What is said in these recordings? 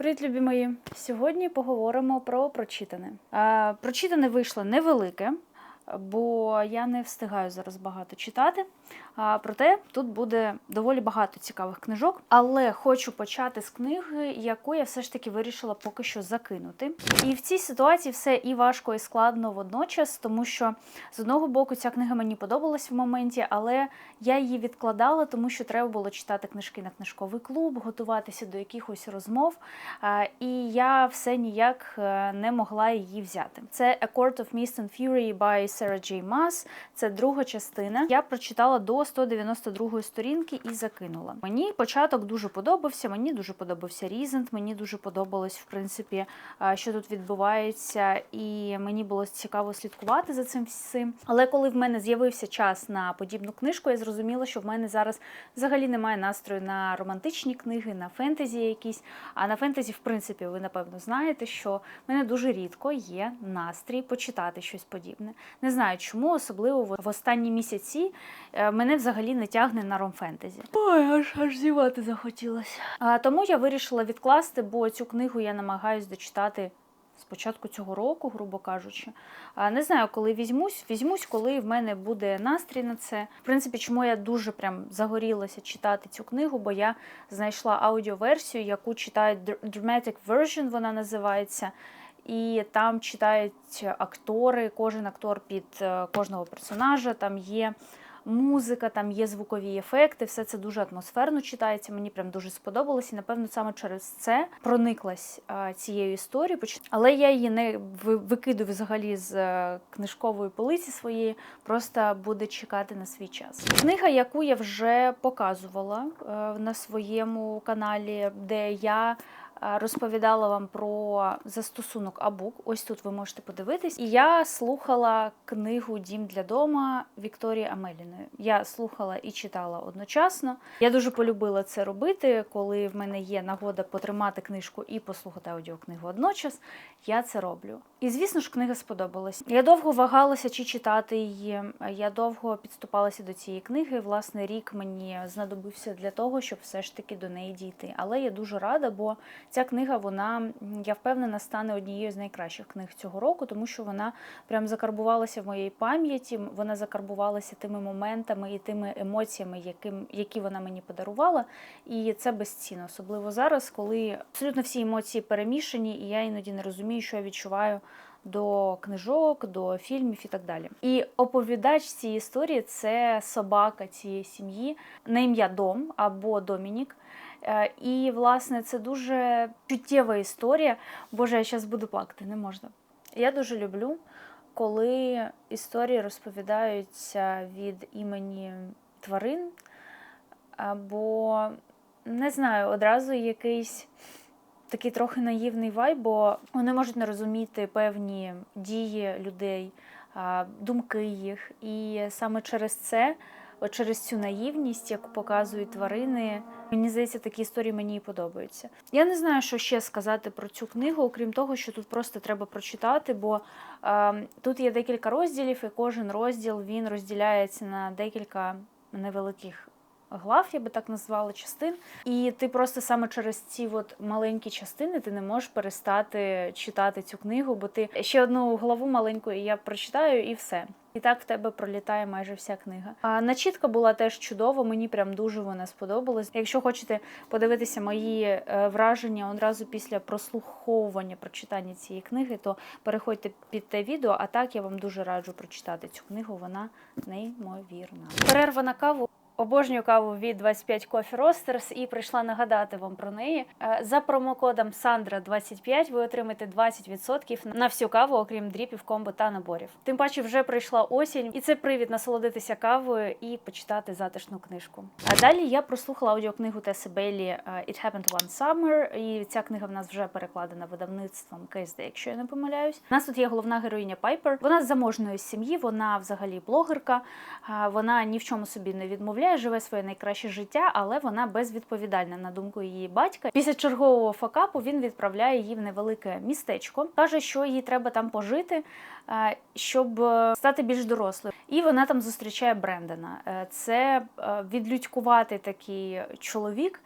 Привіт, любі мої! Сьогодні поговоримо про прочитане. Прочитане вийшло невелике, бо я не встигаю зараз багато читати. А, проте тут буде доволі багато цікавих книжок. Але хочу почати з книги, яку я все ж таки вирішила поки що закинути. І в цій ситуації все і важко, і складно водночас, тому що з одного боку ця книга мені подобалась в моменті, але я її відкладала, тому що треба було читати книжки на книжковий клуб, готуватися до якихось розмов. І я все ніяк е, не могла її взяти. Це A Court of Mist and Fury by Sarah J. Maas. Це друга частина. Я прочитала до 192 сторінки і закинула. Мені початок дуже подобався. Мені дуже подобався Різент. Мені дуже подобалось, в принципі, що тут відбувається, і мені було цікаво слідкувати за цим всім. Але коли в мене з'явився час на подібну книжку, я зрозуміла, що в мене зараз взагалі немає настрою на романтичні книги, на фентезі якісь. А на фентезі, в принципі, ви напевно знаєте, що в мене дуже рідко є настрій почитати щось подібне. Не знаю чому, особливо в останні місяці е, мене взагалі не тягне на ромфентезі. Ой, аж аж зівати захотілося. А, тому я вирішила відкласти, бо цю книгу я намагаюсь дочитати. З початку цього року, грубо кажучи, не знаю, коли візьмусь. Візьмусь, коли в мене буде настрій на це. В принципі, чому я дуже прям загорілася читати цю книгу, бо я знайшла аудіоверсію, яку читають Dramatic Version, вона називається. І там читають актори, кожен актор під е, кожного персонажа. Там є музика, там є звукові ефекти. Все це дуже атмосферно читається. Мені прям дуже сподобалось. І напевно саме через це прониклась е, цією історією. Але я її не викидую взагалі з е, книжкової полиці своєї, просто буде чекати на свій час. Книга, яку я вже показувала е, на своєму каналі, де я е, розповідала вам про застосунок Абук. Ось тут ви можете подивитись. І я слухала книгу Дім для дома Вікторії Амеліної. Я слухала і читала одночасно. Я дуже полюбила це робити, коли в мене є нагода потримати книжку і послухати аудіокнигу одночас. Я це роблю. І звісно ж, книга сподобалась. Я довго вагалася, чи читати її. Я довго підступалася до цієї книги. Власне, рік мені знадобився для того, щоб все ж таки до неї дійти. Але я дуже рада, бо ця книга, вона, я впевнена, стане однією з найкращих книг цього року, тому що вона прям закарбувалася в моїй пам'яті. Вона закарбувалася тими моментами і тими емоціями, яким, які вона мені подарувала. І це безцінно, особливо зараз, коли абсолютно всі емоції перемішані, і я іноді не розумію, що я відчуваю. До книжок, до фільмів і так далі. І оповідач цієї історії це собака цієї сім'ї на ім'я Дом або Домінік. Е, І, власне, це дуже чуттєва історія. Боже, я зараз буду плакати, не можна. Я дуже люблю, коли історії розповідаються від імені тварин, або не знаю, одразу якийсь такий трохи наївний вайб, бо вони можуть не розуміти певні дії людей, думки їх. І саме через це, от через цю наївність, яку показують тварини, мені здається, такі історії мені і подобаються. Я не знаю, що ще сказати про цю книгу, окрім того, що тут просто треба прочитати, бо е, тут є декілька розділів, і кожен розділ він розділяється на декілька невеликих глав, я би так назвала, частин. І ти просто саме через ці от маленькі частини ти не можеш перестати читати цю книгу, бо ти ще одну главу маленьку і я прочитаю, і все. І так в тебе пролітає майже вся книга. А начітка була теж чудова, мені прям дуже вона сподобалась. Якщо хочете подивитися мої е, враження одразу після прослуховування прочитання цієї книги, то переходьте під те відео. А так я вам дуже раджу прочитати цю книгу. Вона неймовірна. Перерва на каву. Обожнюю каву від 25 Coffee Roasters і прийшла нагадати вам про неї. Е, За промокодом Sandra25 ви отримаєте 20% на всю каву, окрім дріпів, комбо та наборів. Тим паче вже прийшла осінь, і це привід насолодитися кавою і почитати затишну книжку. А далі я прослухала аудіокнигу Теси Бейлі е, It Happened One Summer, і ця книга в нас вже перекладена видавництвом КСД, якщо я не помиляюсь. У нас тут є головна героїня Пайпер. Вона з заможної сім'ї, вона взагалі блогерка. Вона ні в чому собі не відмовляє, живе своє найкраще життя, але вона безвідповідальна на думку її батька. Після чергового факапу він відправляє її в невелике містечко. каже, що їй треба там пожити, е, щоб е, стати більш дорослою. І вона там зустрічає Брендона. Е, Це відлюдькувати такий чоловік,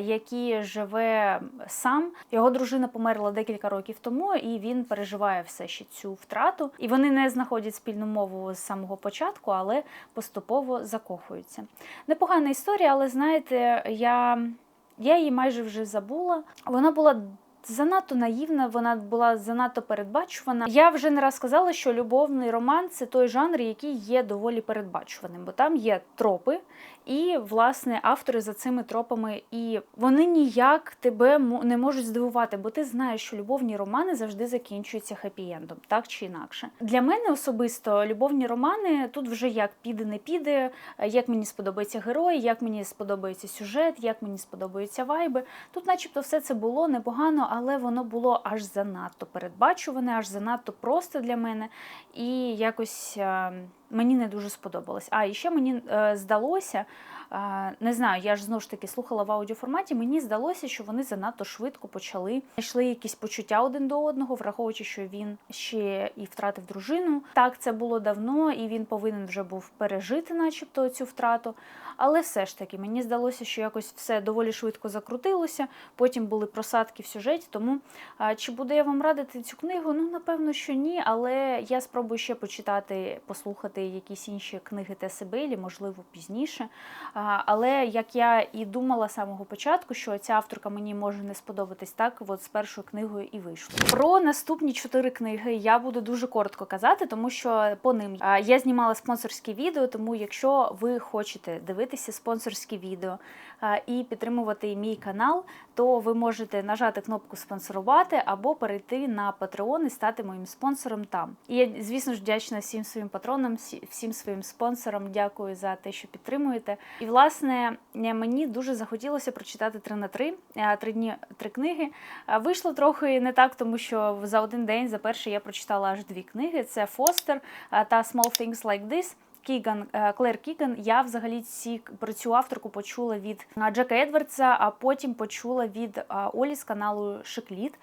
який живе сам. Його дружина померла декілька років тому, і він переживає все ще цю втрату. І вони не знаходять спільну мову з самого початку, але поступово закохуються. Непогана історія, але знаєте, я. Я її майже вже забула. Вона була занадто наївна, вона була занадто передбачувана. Я вже не раз сказала, що любовний роман це той жанр, який є доволі передбачуваним, бо там є тропи, і власне автори за цими тропами, і вони ніяк тебе не можуть здивувати, бо ти знаєш, що любовні романи завжди закінчуються хеппі-ендом, так чи інакше. Для мене особисто любовні романи тут вже як піде, не піде, як мені сподобається герой, як мені сподобається сюжет, як мені сподобаються вайби. Тут, начебто, все це було непогано, але воно було аж занадто передбачуване, аж занадто просто для мене. І якось е, мені не дуже сподобалось. А і ще мені е, здалося. Не знаю, я ж знову ж таки слухала в аудіоформаті. Мені здалося, що вони занадто швидко почали знайшли якісь почуття один до одного, враховуючи, що він ще і втратив дружину. Так, це було давно, і він повинен вже був пережити, начебто, цю втрату. Але все ж таки мені здалося, що якось все доволі швидко закрутилося. Потім були просадки в сюжеті. Тому чи буду я вам радити цю книгу? Ну напевно, що ні. Але я спробую ще почитати, послухати якісь інші книги Теси Бейлі, можливо, пізніше. Але як я і думала з самого початку, що ця авторка мені може не сподобатись, так от з першою книгою і вийшло. Про наступні чотири книги я буду дуже коротко казати, тому що по ним я знімала спонсорські відео. Тому, якщо ви хочете дивитися спонсорські відео і підтримувати мій канал, то ви можете нажати кнопку спонсорувати або перейти на Patreon і стати моїм спонсором там. І я, звісно ж, вдячна всім своїм патронам, всім своїм спонсорам. Дякую за те, що підтримуєте. І власне мені дуже захотілося прочитати три на три три дні три книги. Вийшло трохи не так, тому що за один день за перший я прочитала аж дві книги: це Фостер та Small Things Like This. Кіган е, Клер Кіган. Я взагалі ці про цю авторку почула від Джека Едвардса, а потім почула від Олі з каналу Шикліт.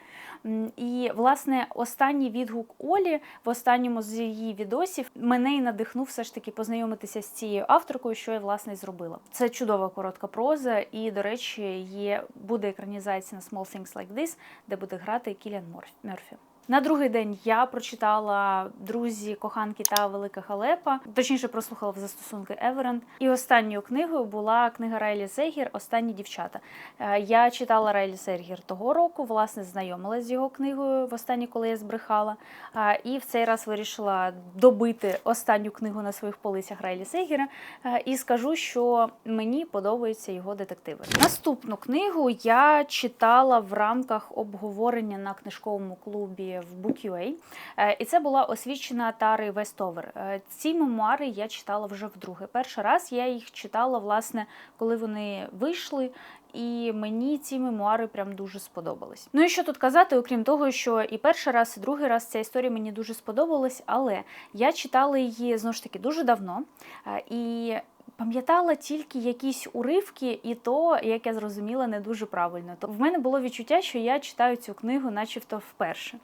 І, власне, останній відгук Олі в останньому з її відосів мене і надихнув все ж таки познайомитися з цією авторкою, що я власне і зробила. Це чудова коротка проза, і, до речі, є буде екранізація на Small Things Like This, де буде грати Кіліан Мерфі. На другий день я прочитала друзі, коханки та Велика Халепа, точніше прослухала в застосунки Еверенд. І останньою книгою була книга Райлі Сегір Останні дівчата. Е, я читала Райлі Сегір того року, власне, знайомилася з його книгою в останній, коли я збрехала. Е, і в цей раз вирішила добити останню книгу на своїх полицях Райлі Сегіра. Е, і скажу, що мені подобаються його детективи. Наступну книгу я читала в рамках обговорення на книжковому клубі в Book.ua. Е, і це була освічена Тари Вестовер. Е, ці мемуари я читала вже вдруге. Перший раз я їх читала, власне, коли вони вийшли. І мені ці мемуари прям дуже сподобались. Ну і що тут казати, окрім того, що і перший раз, і другий раз ця історія мені дуже сподобалась, але я читала її знову ж таки дуже давно. Е, і Пам'ятала тільки якісь уривки, і то, як я зрозуміла, не дуже правильно. То в мене було відчуття, що я читаю цю книгу, начебто, вперше.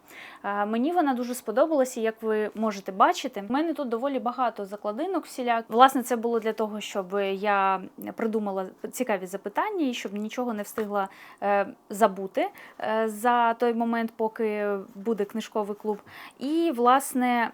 Мені вона дуже сподобалася, як ви можете бачити. У мене тут доволі багато закладинок всіляк. Власне, це було для того, щоб я придумала цікаві запитання і щоб нічого не встигла е, забути е, за той момент, поки буде книжковий клуб. І, власне.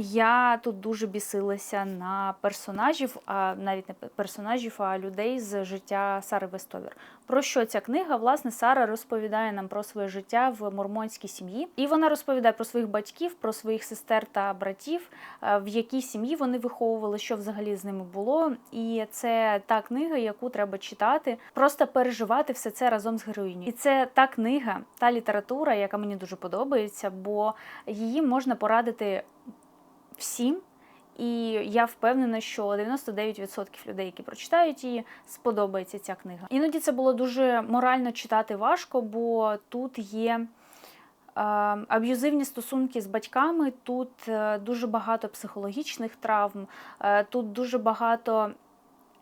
Я тут дуже бісилася на персонажів, а навіть не персонажів, а людей з життя Сари Вестовір. Про що ця книга? Власне, Сара розповідає нам про своє життя в мормонській сім'ї, і вона розповідає про своїх батьків, про своїх сестер та братів, е, в якій сім'ї вони виховували, що взагалі з ними було. І це та книга, яку треба читати, просто переживати все це разом з героїнею. І це та книга, та література, яка мені дуже подобається, бо її можна порадити всім. І я впевнена, що 99% людей, які прочитають її, сподобається ця книга. Іноді це було дуже морально читати важко, бо тут є. Аб'юзивні стосунки з батьками, тут е, дуже багато психологічних травм, е, тут дуже багато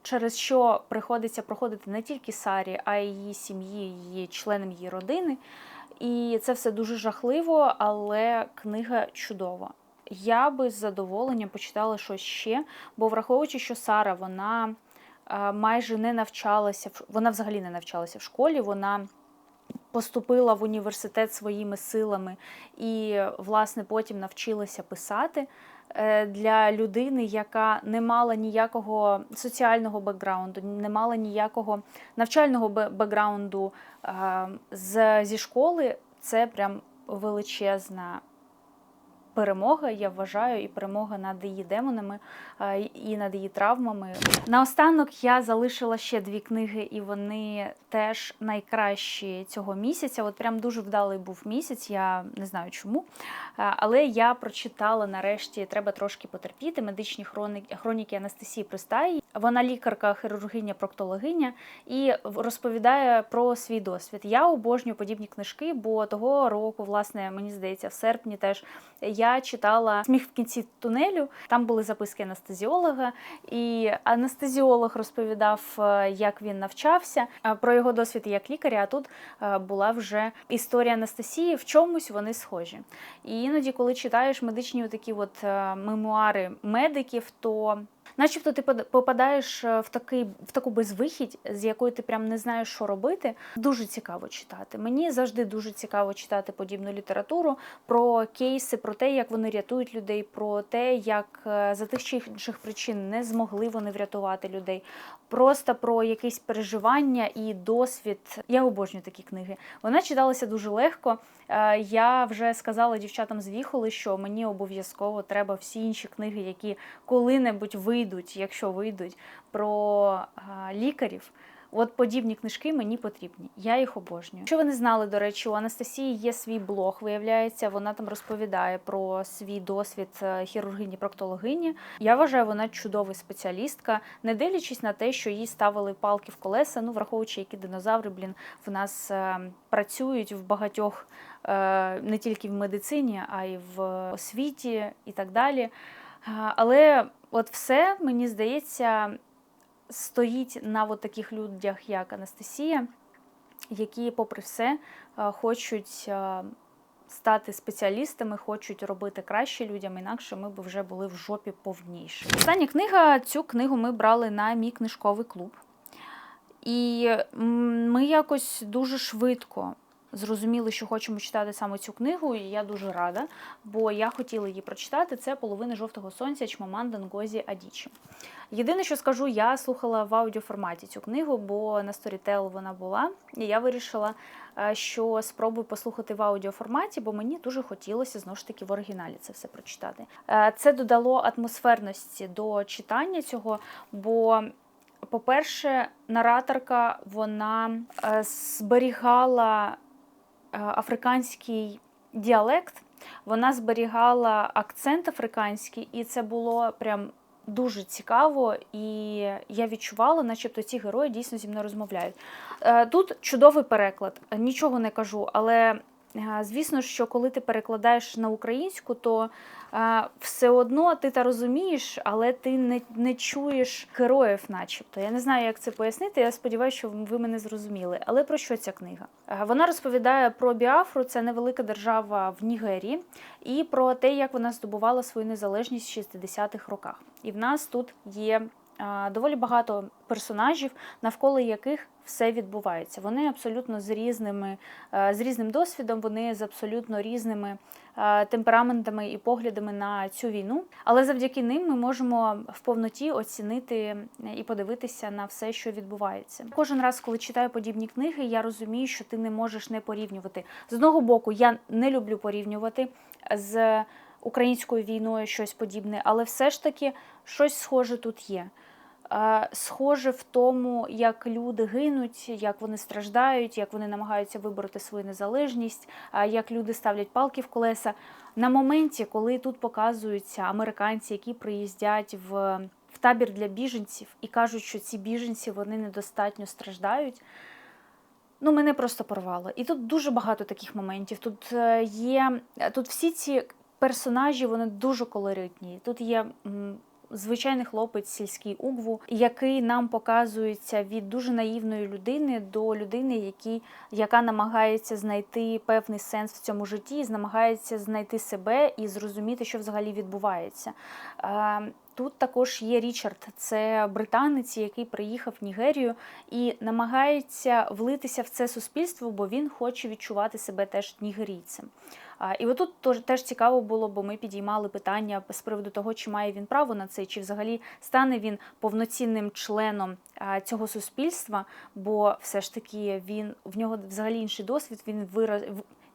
через що приходиться проходити не тільки Сарі, а й її сім'ї, її членам її родини. І це все дуже жахливо, але книга чудова я би з задоволенням почитала щось ще, бо враховуючи, що Сара вона е, майже не навчалася, вона взагалі не навчалася в школі. Вона поступила в університет своїми силами і, власне, потім навчилася писати. Е, Для людини, яка не мала ніякого соціального бекграунду, не мала ніякого навчального бекграунду е, зі школи, це прям величезна перемога, я вважаю, і перемога над її демонами і над її травмами. Наостанок я залишила ще дві книги, і вони теж найкращі цього місяця. От прям дуже вдалий був місяць, я не знаю чому. Але я прочитала нарешті треба трошки потерпіти медичні хроніки, хроніки Анастасії Пристаї. Вона лікарка, хірургиня, проктологиня і розповідає про свій досвід. Я обожнюю подібні книжки, бо того року, власне, мені здається, в серпні теж я читала сміх в кінці тунелю. Там були записки анестезіолога, і анестезіолог розповідав, е, як він навчався, про його досвід як лікаря. А тут е, була вже історія Анастасії. В чомусь вони схожі. І іноді, коли читаєш медичні такі от е, мемуари медиків, то Начебто ти попадаєш е, в такий в таку безвихідь, з якою ти прям не знаєш, що робити. Дуже цікаво читати. Мені завжди дуже цікаво читати подібну літературу про кейси, про те, як вони рятують людей, про те, як е, за тих чи інших причин не змогли вони врятувати людей. Просто про якісь переживання і досвід. Я обожнюю такі книги. Вона читалася дуже легко. Е, Я вже сказала дівчатам з Віхоли, що мені обов'язково треба всі інші книги, які коли-небудь вийдуть, якщо вийдуть, про е, лікарів. От подібні книжки мені потрібні. Я їх обожнюю. Що ви не знали, до речі, у Анастасії є свій блог, виявляється, вона там розповідає про свій досвід е, хірургині-проктологині. Я вважаю, вона чудова спеціалістка, не дивлячись на те, що їй ставили палки в колеса, ну враховуючи, які динозаври, блін, в нас е, працюють в багатьох не тільки в медицині, а й в освіті і так далі. Але от все, мені здається, стоїть на от таких людях, як Анастасія, які, попри все, хочуть стати спеціалістами, хочуть робити краще людям, інакше ми б вже були в жопі повніше. Остання книга, цю книгу ми брали на мій книжковий клуб. І ми якось дуже швидко зрозуміли, що хочемо читати саме цю книгу, і я дуже рада, бо я хотіла її прочитати. Це половина жовтого сонця Чмаманда Нгозі Адічі. Єдине, що скажу, я слухала в аудіоформаті цю книгу, бо на Storytel вона була, і я вирішила, е, що спробую послухати в аудіоформаті, бо мені дуже хотілося знову ж таки в оригіналі це все прочитати. Е, Це додало атмосферності до читання цього, бо. По-перше, нараторка вона е, зберігала африканський діалект, вона зберігала акцент африканський, і це було прям дуже цікаво. І я відчувала, начебто ці герої дійсно зі мною розмовляють. Е, Тут чудовий переклад, нічого не кажу, але. Звісно, що коли ти перекладаєш на українську, то все одно ти та розумієш, але ти не, не чуєш героїв, начебто. Я не знаю, як це пояснити. Я сподіваюся, що ви мене зрозуміли. Але про що ця книга? Вона розповідає про Біафру, це невелика держава в Нігерії, і про те, як вона здобувала свою незалежність в 60-х роках. І в нас тут є доволі багато персонажів, навколо яких все відбувається. Вони абсолютно з різними, е, з різним досвідом, вони з абсолютно різними е, темпераментами і поглядами на цю війну. Але завдяки ним ми можемо в повноті оцінити і подивитися на все, що відбувається. Кожен раз, коли читаю подібні книги, я розумію, що ти не можеш не порівнювати. З одного боку, я не люблю порівнювати з українською війною щось подібне, але все ж таки щось схоже тут є. Схоже в тому, як люди гинуть, як вони страждають, як вони намагаються вибороти свою незалежність, як люди ставлять палки в колеса. На моменті, коли тут показуються американці, які приїздять в, в табір для біженців і кажуть, що ці біженці вони недостатньо страждають. Ну, мене просто порвало. І тут дуже багато таких моментів. Тут е, є тут всі ці персонажі, вони дуже колоритні. Тут є звичайний хлопець сільський угву, який нам показується від дуже наївної людини до людини, які, яка намагається знайти певний сенс в цьому житті, намагається знайти себе і зрозуміти, що взагалі відбувається. Тут також є Річард, це британець, який приїхав в Нігерію і намагається влитися в це суспільство, бо він хоче відчувати себе теж нігерійцем. І отут теж цікаво було, бо ми підіймали питання з приводу того, чи має він право на це, чи взагалі стане він повноцінним членом цього суспільства, бо все ж таки він в нього взагалі інший досвід. Він вираз.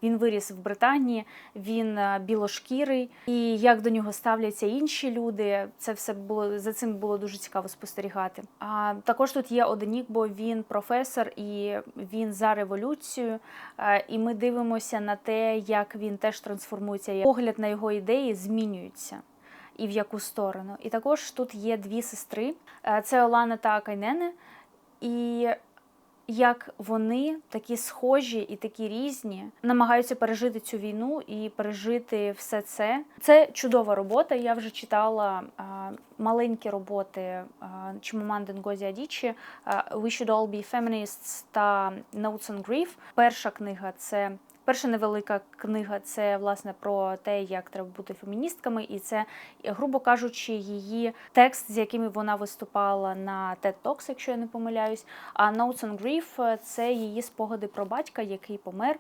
Він виріс в Британії, він е, білошкірий, і як до нього ставляться інші люди, це все було за цим було дуже цікаво спостерігати. А також тут є Оденік, бо він професор і він за революцію. Е, І ми дивимося на те, як він теж трансформується. як Погляд на його ідеї змінюється. І в яку сторону. І також тут є дві сестри: Е, це Олана та Кайнене. І як вони такі схожі і такі різні намагаються пережити цю війну і пережити все це. Це чудова робота. Я вже читала а, маленькі роботи Чимоманди Ngozi Адічі We Should All Be Feminists та Notes on Grief. Перша книга це. Перша невелика книга це власне про те, як треба бути феміністками, і це, грубо кажучи, її текст, з якими вона виступала на TED Talks, якщо я не помиляюсь. А Notes on Grief – це її спогади про батька, який помер,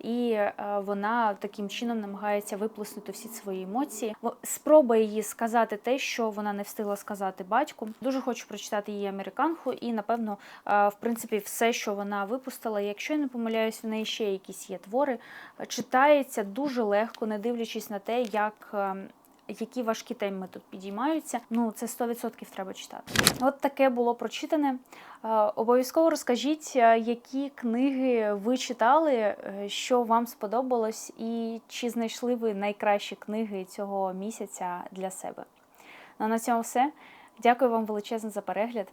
і е, вона таким чином намагається виплеснути всі свої емоції. Спробує її сказати те, що вона не встигла сказати батьку. Дуже хочу прочитати її американку, і напевно, е, в принципі, все, що вона випустила. Якщо я не помиляюсь, в неї ще якісь є твори. Е, Читається дуже легко, не дивлячись на те, як. е, Які важкі теми тут підіймаються, ну це 100% треба читати. От таке було прочитане. Е, Обов'язково розкажіть, е, які книги ви читали, що вам сподобалось, і чи знайшли ви найкращі книги цього місяця для себе. Ну на цьому все. Дякую вам величезно за перегляд.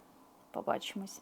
Побачимось.